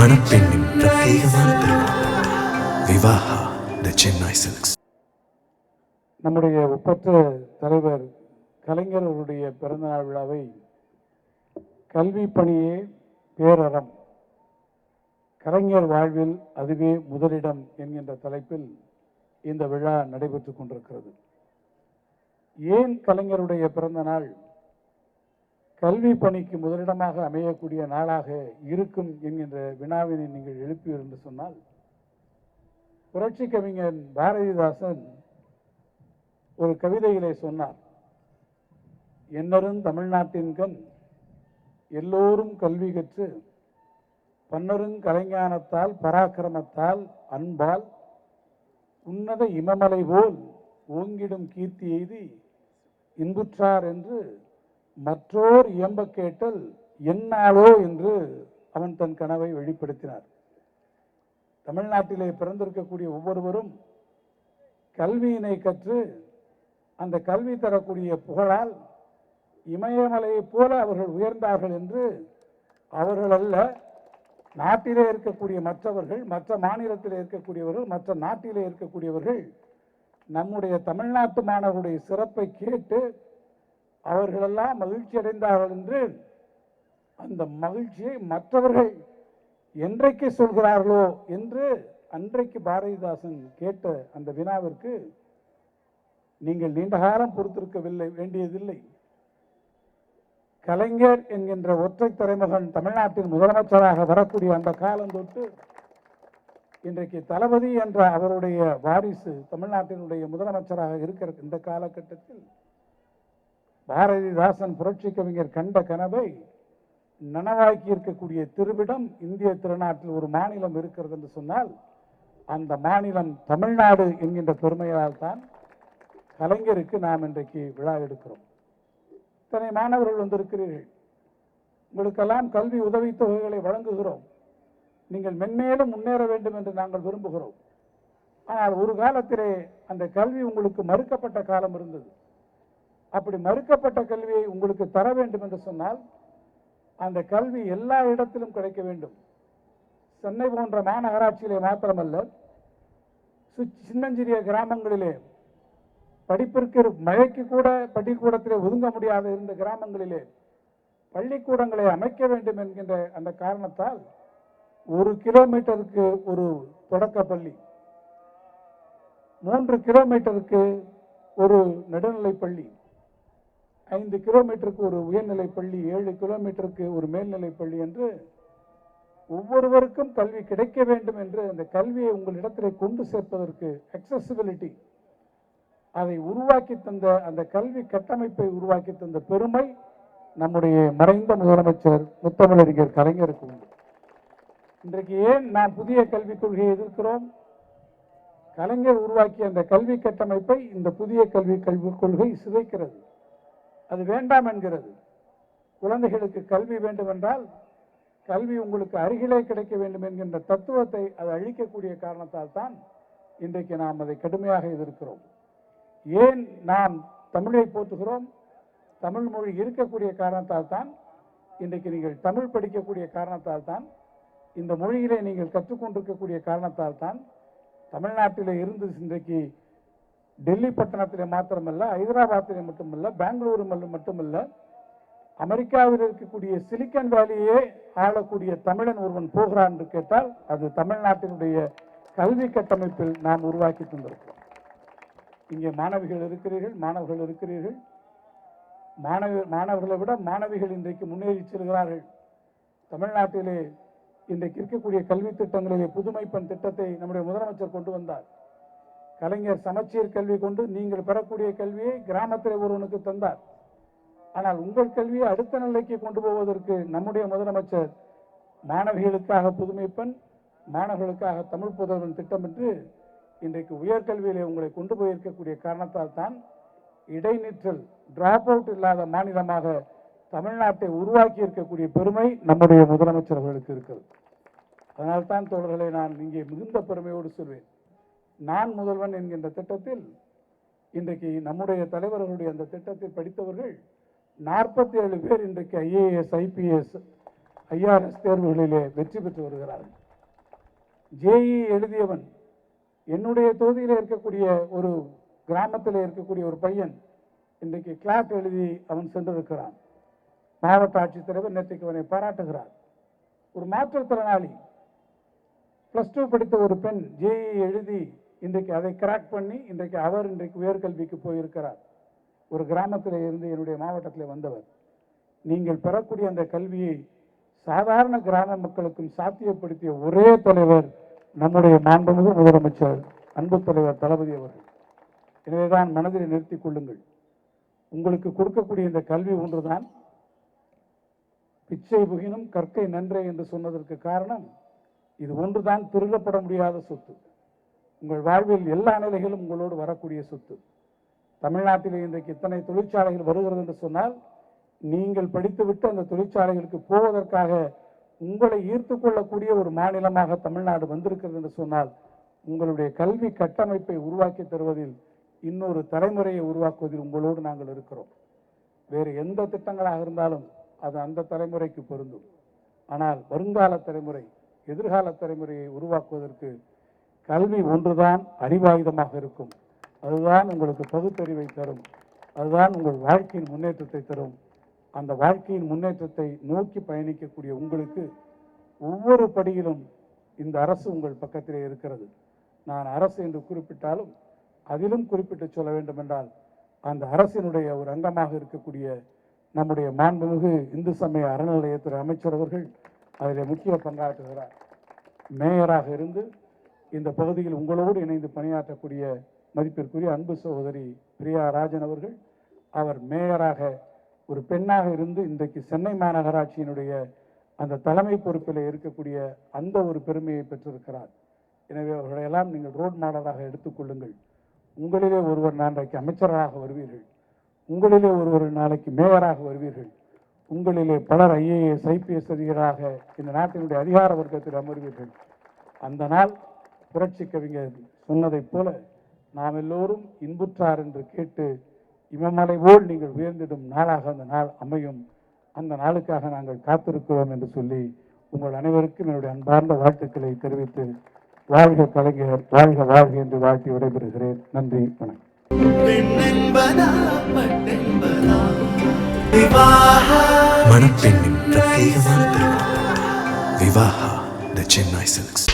மணப்பெண்ணின் பிரத்யேகமான திருமணம் விவாஹா த சென்னை சில்க்ஸ். நம்முடைய ஒப்பற்ற தலைவர் கலைஞர் அவருடைய பிறந்தநாள் விழாவை கல்வி பணியே பேரறம். கலைஞர் வாழ்வில் அதுவே முதலிடம் என்கின்ற தலைப்பில் இந்த விழா நடைபெற்று கொண்டிருக்கிறது. ஏன் கலைஞருடைய பிறந்த நாள் கல்வி பணிக்கு முதலிடமாக அமையக்கூடிய நாளாக இருக்கும் என்கின்ற வினாவினை நீங்கள் எழுப்பீர் என்று சொன்னால் புரட்சி கவிஞன் பாரதிதாசன் ஒரு கவிதையிலே சொன்னார் என்னரும் தமிழ்நாட்டின் கண் எல்லோரும் கல்வி கற்று பன்னரும் கலைஞானத்தால் பராக்கிரமத்தால் அன்பால் உன்னத இமமலை போல் ஓங்கிடும் கீர்த்தி எய்தி இன்புற்றார் என்று மற்றோர் இயம்ப கேட்டல் என்னாலோ என்று அவன் தன் கனவை வெளிப்படுத்தினார். தமிழ்நாட்டிலே பிறந்திருக்கக்கூடிய ஒவ்வொருவரும் கல்வியினை கற்று அந்த கல்வி தரக்கூடிய புகழால் இமயமலையைப் போல அவர்கள் உயர்ந்தார்கள் என்று அவர்கள் அல்ல நாட்டிலே இருக்கக்கூடிய மற்றவர்கள் மற்ற மாநிலத்தில் இருக்கக்கூடியவர்கள் மற்ற நாட்டிலே இருக்கக்கூடியவர்கள் நம்முடைய தமிழ்நாட்டு மாணவருடைய சிறப்பை கேட்டு அவர்களெல்லாம் மகிழ்ச்சி அடைந்தார்கள் என்று அந்த மகிழ்ச்சியை மற்றவர்கள் என்றைக்கு சொல்கிறார்களோ என்று அன்றைக்கு பாரதிதாசன் கேட்ட அந்த வினாவிற்கு நீங்கள் நீண்ட காலம் பொறுத்திருக்கவில்லை வேண்டியதில்லை. கலைஞர் என்கின்ற ஒற்றை துறைமுகன் தமிழ்நாட்டின் முதலமைச்சராக வரக்கூடிய அந்த காலம் தொட்டு இன்றைக்கு தளபதி என்ற அவருடைய வாரிசு தமிழ்நாட்டினுடைய முதலமைச்சராக இருக்கிற இந்த காலகட்டத்தில் பாரதிதாசன் புரட்சி கவிஞர் கண்ட கனவை நனவாக்கி இருக்கக்கூடிய திருவிடம் இந்திய திருநாட்டில் ஒரு மாநிலம் இருக்கிறது என்று சொன்னால் அந்த மாநிலம் தமிழ்நாடு என்கின்ற பெருமையால் தான் கலைஞருக்கு நாம் இன்றைக்கு விழா எடுக்கிறோம். இத்தனை மாணவர்கள் வந்திருக்கிறீர்கள். உங்களுக்கெல்லாம் கல்வி உதவித்தொகைகளை வழங்குகிறோம். நீங்கள் மென்மேலும் முன்னேற வேண்டும் என்று நாங்கள் விரும்புகிறோம். ஆனால் ஒரு காலத்திலே அந்த கல்வி உங்களுக்கு மறுக்கப்பட்ட காலம் இருந்தது. அப்படி மறுக்கப்பட்ட கல்வியை உங்களுக்கு தர வேண்டும் என்று சொன்னால் அந்த கல்வி எல்லா இடத்திலும் கிடைக்க வேண்டும். சென்னை போன்ற மாநகராட்சியிலே மாத்திரமல்ல சு- சின்னஞ்சிறிய கிராமங்களிலே படிப்பிற்கு மழைக்கு கூட பள்ளிக்கூடத்திலே ஒதுங்க முடியாத இருந்த கிராமங்களிலே பள்ளிக்கூடங்களை அமைக்க வேண்டும் என்கின்ற அந்த காரணத்தால் ஒரு கிலோமீட்டருக்கு ஒரு தொடக்க பள்ளி மூன்று கிலோமீட்டருக்கு ஒரு நடுநிலைப் பள்ளி ஐந்து கிலோமீட்டருக்கு ஒரு உயர்நிலை பள்ளி ஏழு கிலோமீட்டருக்கு ஒரு மேல்நிலைப் பள்ளி என்று ஒவ்வொருவருக்கும் கல்வி கிடைக்க வேண்டும் என்று அந்த கல்வியை உங்களிடத்திலே கொண்டு சேர்ப்பதற்கு அக்சசிபிலிட்டி அதை உருவாக்கி தந்த அந்த கல்வி கட்டமைப்பை உருவாக்கி தந்த பெருமை நம்முடைய மறைந்த முதலமைச்சர் முத்தமிழறிஞர் கலைஞருக்கு உண்டு. இன்றைக்கு ஏன் நாம் புதிய கல்விக் கொள்கையை எதிர்க்கிறோம்? கலைஞர் உருவாக்கிய அந்த கல்வி கட்டமைப்பை இந்த புதிய கல்வி கல்விக் கொள்கை சிதைக்கிறது. அது வேண்டாம் என்கிறது. குழந்தைகளுக்கு கல்வி வேண்டுமென்றால் கல்வி உங்களுக்கு அருகிலே கிடைக்க வேண்டும் என்கின்ற தத்துவத்தை அது அழிக்கக்கூடிய காரணத்தால் தான் இன்றைக்கு நாம் அதை கடுமையாக எதிர்க்கிறோம். ஏன் நாம் தமிழை போற்றுகிறோம்? தமிழ் மொழி இருக்கக்கூடிய காரணத்தால் தான் இன்றைக்கு நீங்கள் தமிழ் படிக்கக்கூடிய காரணத்தால் தான் இந்த மொழியிலே நீங்கள் கற்றுக்கொண்டிருக்கக்கூடிய காரணத்தால் தான் தமிழ்நாட்டில் இருந்து இன்றைக்கு டெல்லி பட்டணத்திலே மாத்திரமல்ல ஹைதராபாத்திலே மட்டுமல்ல பெங்களூரு மட்டுமல்ல அமெரிக்காவில் இருக்கக்கூடிய சிலிக்கன் வேலியே ஆளக்கூடிய தமிழன் ஒருவன் போகிறான் என்று கேட்டால் அது தமிழ்நாட்டினுடைய கல்வி கட்டமைப்பில் நாம் உருவாக்கி தந்திருக்கிறோம். இங்கே மாணவிகள் இருக்கிறீர்கள் மாணவர்கள் இருக்கிறீர்கள். மாணவ மாணவர்களை விட மாணவிகள் இன்றைக்கு முன்னேறி செல்கிறார்கள். தமிழ்நாட்டிலே இன்றைக்கு இருக்கக்கூடிய கல்வி திட்டங்களிலே புதுமைப்பெண் திட்டத்தை நம்முடைய முதலமைச்சர் கொண்டு வந்தார். கலைஞர் சமச்சீர் கல்வி கொண்டு நீங்கள் பெறக்கூடிய கல்வியை கிராமத்தில் ஒருவனுக்கு தந்தார். ஆனால் உங்கள் கல்வியை அடுத்த நிலைக்கு கொண்டு போவதற்கு நம்முடைய முதலமைச்சர் மாணவிகளுக்காக புதுமைப்பெண் மாணவர்களுக்காக தமிழ் புதல்வன் திட்டமிட்டு இன்றைக்கு உயர்கல்வியிலே உங்களை கொண்டு போயிருக்கக்கூடிய காரணத்தால் தான் இடைநிற்றல் டிராப் அவுட் இல்லாத மாநிலமாக தமிழ்நாட்டை உருவாக்கி இருக்கக்கூடிய பெருமை நம்முடைய முதலமைச்சர் அவர்களுக்கு இருக்கிறது. அதனால்தான் தோழர்களை நான் இங்கே மிகுந்த பெருமையோடு சொல்வேன். நான் முதல்வன் என்கின்ற திட்டத்தில் இன்றைக்கு நம்முடைய தலைவர்களுடைய அந்த திட்டத்தில் படித்தவர்கள் நாற்பத்தி ஏழு பேர் இன்றைக்கு ஐஏஎஸ் ஐபிஎஸ் ஐஆர்எஸ் தேர்வுகளிலே வெற்றி பெற்று வருகிறார்கள். ஜேஇ எழுதியவன் என்னுடைய தொகுதியில் இருக்கக்கூடிய ஒரு கிராமத்தில் இருக்கக்கூடிய ஒரு பையன் இன்றைக்கு கிளாட் எழுதி அவன் சென்றிருக்கிறான். மாவட்ட ஆட்சித்தலைவர் நேற்றைக்கு அவனை பாராட்டுகிறார். ஒரு மாற்றுத்திறனாளி ப்ளஸ் டூ படித்த ஒரு பெண் ஜேஇ எழுதி இன்றைக்கு அதை கிராக் பண்ணி இன்றைக்கு அவர் இன்றைக்கு உயர்கல்விக்கு போயிருக்கிறார். ஒரு கிராமத்தில் இருந்து என்னுடைய மாவட்டத்தில் வந்தவர். நீங்கள் பெறக்கூடிய அந்த கல்வியை சாதாரண கிராம மக்களுக்கும் சாத்தியப்படுத்திய ஒரே தலைவர் நம்முடைய மாண்புமிகு முதலமைச்சர் அன்பு தலைவர் தளபதி அவர்கள். எனவேதான் மனதில் நிறுத்தி கொள்ளுங்கள். உங்களுக்கு கொடுக்கக்கூடிய இந்த கல்வி ஒன்றுதான். பிச்சை புகினும் கற்கை நன்றே என்று சொன்னதற்கு காரணம் இது ஒன்றுதான் திருடப்பட முடியாத சொத்து. உங்கள் வாழ்வில் எல்லா நிலைகளும் உங்களோடு வரக்கூடிய சொத்து. தமிழ்நாட்டில் இன்றைக்கு இத்தனை தொழிற்சாலைகள் வருகிறது என்று சொன்னால் நீங்கள் படித்துவிட்டு அந்த தொழிற்சாலைகளுக்கு போவதற்காக உங்களை ஈர்த்து கொள்ளக்கூடிய ஒரு மாநிலமாக தமிழ்நாடு வந்திருக்கிறது என்று சொன்னால் உங்களுடைய கல்வி கட்டமைப்பை உருவாக்கி தருவதில் இன்னொரு தலைமுறையை உருவாக்குவதில் உங்களோடு நாங்கள் இருக்கிறோம். வேறு எந்த திட்டங்களாக இருந்தாலும் அது அந்த தலைமுறைக்கு பொருந்தும். ஆனால் வருங்கால தலைமுறை எதிர்கால தலைமுறையை உருவாக்குவதற்கு கல்வி ஒன்றுதான் அறிவாயுதமாக இருக்கும். அதுதான் உங்களுக்கு பகுத்தறிவை தரும். அதுதான் உங்கள் வாழ்க்கையின் முன்னேற்றத்தை தரும். அந்த வாழ்க்கையின் முன்னேற்றத்தை நோக்கி பயணிக்கக்கூடிய உங்களுக்கு ஒவ்வொரு படியிலும் இந்த அரசு உங்கள் பக்கத்திலே இருக்கிறது. நான் அரசு என்று குறிப்பிட்டாலும் அதிலும் குறிப்பிட்டு சொல்ல வேண்டுமென்றால் அந்த அரசினுடைய ஒரு அங்கமாக இருக்கக்கூடிய நம்முடைய மாண்புமிகு இந்து சமய அறநிலையத்துறை அமைச்சர் அவர்கள் அதில் முக்கிய பங்காற்றுகிறார். மேயராக இருந்து இந்த பகுதியில் உங்களோடு இணைந்து பணியாற்றக்கூடிய மதிப்பிற்குரிய அன்பு சகோதரி பிரியா ராஜன் அவர்கள் அவர் மேயராக ஒரு பெண்ணாக இருந்து இன்றைக்கு சென்னை மாநகராட்சியினுடைய அந்த தலைமை பொறுப்பில் இருக்கக்கூடிய அந்த ஒரு பெருமையை பெற்றிருக்கிறார். எனவே அவர்களையெல்லாம் நீங்கள் ரோட் மாடலாக எடுத்துக்கொள்ளுங்கள் உங்களிலே ஒருவர் நாளைக்கு அமைச்சராக வருவீர்கள். உங்களிலே ஒருவர் நாளைக்கு மேயராக வருவீர்கள். உங்களிலே பலர் ஐஏஎஸ் ஐபிஎஸ் அதிகாராக இந்த நாட்டினுடைய அதிகார வர்க்கத்தில் அமர்வீர்கள். அந்த நாள் புரட்சி கவிஞர் சொன்னதைப் போல நாம் எல்லோரும் இன்புற்றார் என்று கேட்டு இமமலை போல் நீங்கள் உயர்ந்திடும் நாளாக அந்த நாள் அமையும். அந்த நாளுக்காக நாங்கள் காத்திருக்கிறோம் என்று சொல்லி உங்கள் அனைவருக்கும் என்னுடைய அன்பார்ந்த வாழ்த்துக்களை தெரிவித்து வாழ்க கலைஞர் வாழ்க வாழ்க என்று வாழ்த்தி விடைபெறுகிறேன். நன்றி வணக்கம். மணப்பெண்ணின் பிரத்யேகமான விவாஹா த சென்னை சில்க்ஸ்.